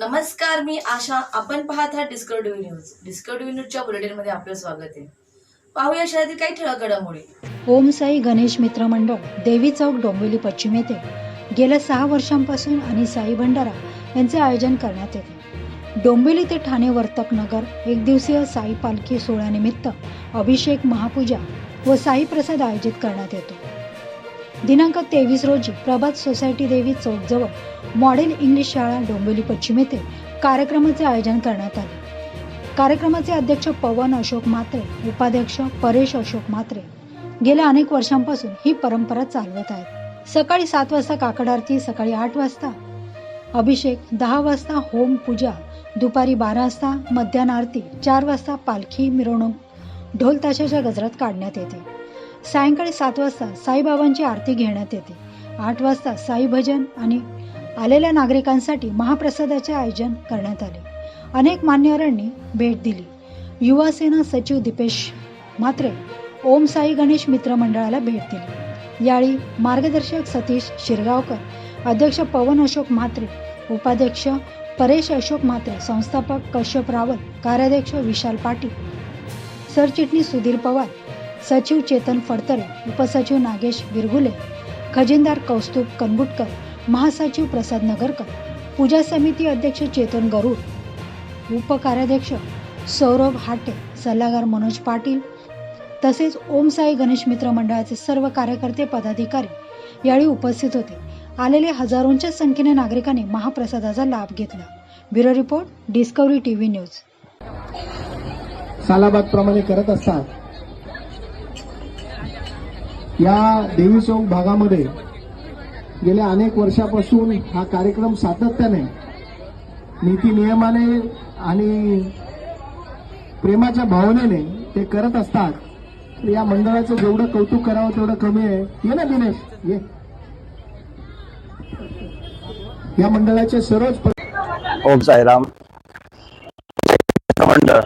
नमस्कार मी आशा. आपण पाहत आहात डिस्कवरी न्यूज डिस्कवरी न्यूजच्या बुलेटिनमध्ये आपलं स्वागत आहे. पाहूया शहरातील काही ठळक घडामोडी. ओम साई गणेश मित्र मंडळ देवी चौक डोंबिवली पश्चिम येथे. गेल्या सहा वर्षांपासून आणि साई भंडारा यांचे आयोजन करण्यात येते. डोंबिवली ते ठाणे वर्तक नगर एक दिवसीय साई पालखी सोहळ्यानिमित्त अभिषेक महापूजा व साई प्रसाद आयोजित करण्यात येतो. दिनांक तेवीस रोजी प्रभात सोसायटी देवी चौकजवळ मॉडेल इंग्लिश शाळा डोंबिवली पश्चिम येथे कार्यक्रमाचे आयोजन करण्यात आले. कार्यक्रमाचे अध्यक्ष पवन अशोक मात्रे उपाध्यक्ष परेश अशोक मात्रे. गेल्या अनेक वर्षांपासून ही परंपरा चालवत आहेत. सकाळी सात वाजता काकड आरती सकाळी आठ वाजता अभिषेक दहा वाजता होम पूजा दुपारी बारा वाजता मध्यान आरती चार वाजता पालखी मिरवणूक ढोल ताशाच्या गजरात काढण्यात येते. सायंकाळी सात वाजता साईबाबांची आरती घेण्यात येते. आठ वाजता साई भजन आणि आलेल्या नागरिकांसाठी महाप्रसादाचे आयोजन करण्यात आले. अनेक मान्यवरांनी भेट दिली. युवासेना सचिव दीपेश मात्रे ओम साई गणेश मित्र मंडळाला भेट दिली. यावेळी मार्गदर्शक सतीश शिरगावकर अध्यक्ष पवन अशोक म्हात्रे उपाध्यक्ष परेश अशोक म्हात्रे संस्थापक कश्यप रावल कार्याध्यक्ष विशाल पाटील सरचिटणीस सुधीर पवार सचिव चेतन फडतरे उपसचिव नागेश विरगुले खजिनदार कौस्तुभ कनबुटकर महासचिव प्रसाद नगरकर पूजा समिती अध्यक्ष चेतन गरुड उपकार्याध्यक्ष सौरभ हाटे सल्लागार मनोज पाटील तसेच ओमसाई गणेश मित्र मंडळाचे सर्व कार्यकर्ते पदाधिकारी यावेळी उपस्थित होते. आलेले हजारोंच्या संख्येने नागरिकांनी महाप्रसादाचा लाभ घेतला. Bureau report Discovery TV news. सालाबाद प्रमाणे करत असतात या देवी चौक भागामध्ये गेल्या अनेक वर्षापासून हा कार्यक्रम सातत्याने नीती नियमाने आणि प्रेमाच्या भावनेने ते करत असतात. या मंडळाचं जेवढं कौतुक करावं तेवढं कमी आहे. ये ना दिनेश ये. या मंडळाचे सर्वच ओम साईराम. मंडळ.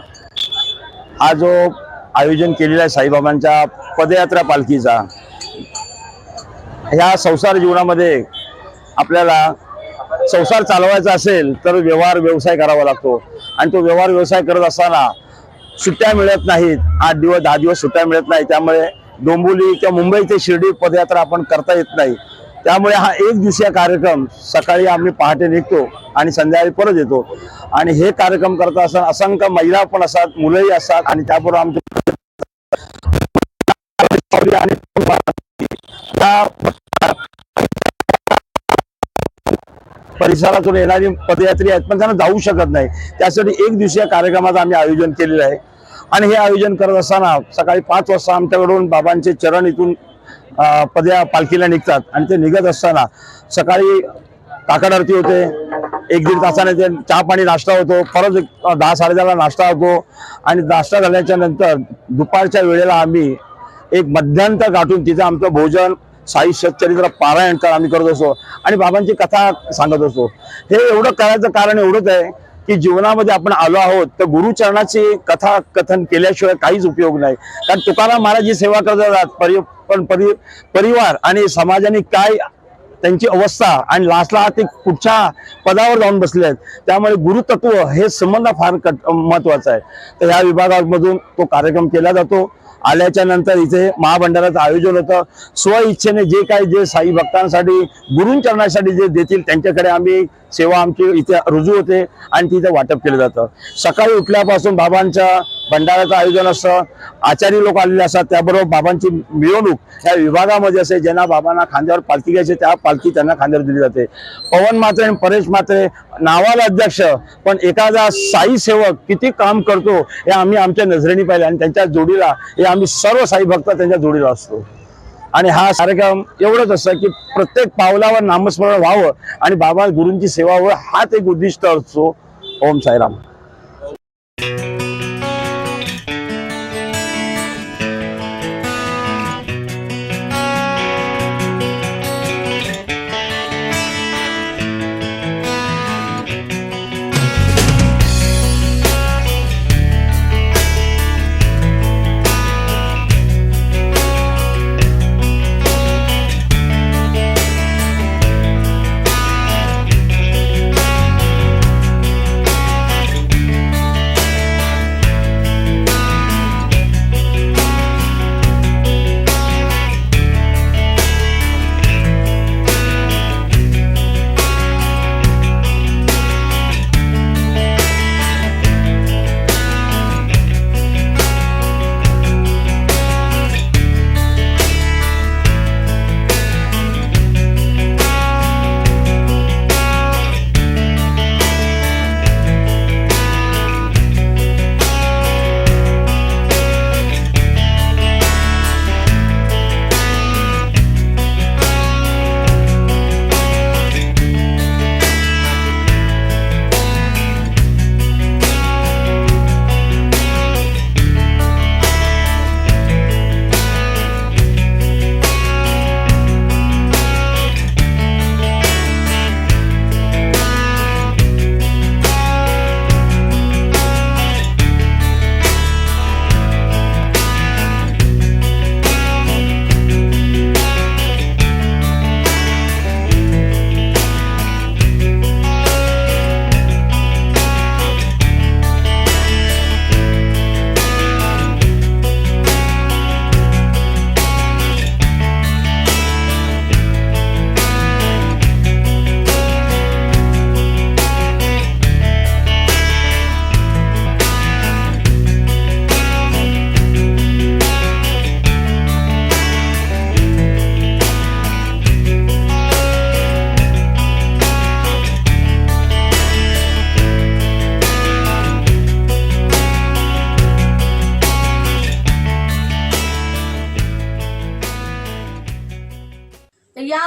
हा जो आयोजन केलेला आहे साईबाबांच्या पदयात्रा पालखीचा ह्या संसार जीवनामध्ये आपल्याला संसार चालवायचा असेल तर व्यवहार व्यवसाय करावा लागतो. आणि तो व्यवहार व्यवसाय करत असताना सुट्ट्या मिळत नाहीत. आठ दिवस दहा दिवस सुट्ट्या मिळत नाही. त्यामुळे डोंबोली किंवा मुंबई ते शिर्डी पदयात्रा आपण करता येत नाही. त्यामुळे हा एक दिवसीय कार्यक्रम सकाळी आम्ही पहाटे निघतो आणि संध्याकाळी परत येतो. आणि हे कार्यक्रम करत असताना असंख्य महिला पण असतात मुलंही असतात आणि त्याबरोबर आमचे परिसरातून येणारी पदयात्री आहेत पण त्यांना जाऊ शकत नाही. त्यासाठी एक दिवसीय कार्यक्रमाचं आम्ही आयोजन केलेलं आहे. आणि हे आयोजन करत असताना सकाळी पाच वाजता आमच्याकडून बाबांचे चरण इथून पदया पालखीला निघतात. आणि ते निघत असताना सकाळी काकड आरती होते. एक दीड तासाने ते चहा पाणी नाश्ता होतो. परत एक दहा साडेदहाला नाश्ता होतो. आणि नाश्ता झाल्याच्यानंतर दुपारच्या वेळेला आम्ही एक मध्यांतर गाठून तिथे आमचं भोजन साई सच्चरित्र पारायण तर आम्ही करत असतो. आणि बाबांची कथा सांगत असतो. हे एवढं करायचं कारण एवढंच आहे की जीवनामध्ये आपण आलो आहोत तर गुरुचरणाची कथा कथन केल्याशिवाय काहीच उपयोग नाही. कारण तुकाराम महाराज जी सेवा करत असतात परि पण परि परिवार आणि समाजाने काय त्यांची अवस्था आणि लास्टला ते कुठच्या पदावर जाऊन बसले आहेत. त्यामुळे गुरुतत्व हे संबंध फार कट महत्वाचं आहे. तर ह्या विभागामधून तो कार्यक्रम केला जातो. आल्याच्यानंतर इथे महाभंडाराचं आयोजन होतं. स्व इच्छेने जे काही जे साई भक्तांसाठी गुरुंचरणासाठी जे देतील त्यांच्याकडे आम्ही सेवा आमची इथे रुजू होते आणि तिथे वाटप केलं जातं. सकाळी उठल्यापासून बाबांच्या भंडाराचं आयोजन असतं. आचार्य लोक आलेले असतात. त्याबरोबर बाबांची मिरवणूक या विभागामध्ये असे ज्यांना बाबांना खांद्यावर पालखी घ्यायची त्या पालखी त्यांना खांद्यावर दिली जाते. पवन मात्रे आणि परेश मात्रे नावाला अध्यक्ष पण एखादा साई सेवक किती काम करतो हे आम्ही आमच्या नजरेने पाहिले आणि त्यांच्या जोडीला हे आम्ही सर्व साई भक्त त्यांच्या जोडीला असतो. आणि हा कार्यक्रम एवढंच असतं की प्रत्येक पावलावर नामस्मरण व्हावं आणि बाबा गुरूंची सेवा व्हावं हाच एक उद्दिष्ट असतो. ओम साईराम.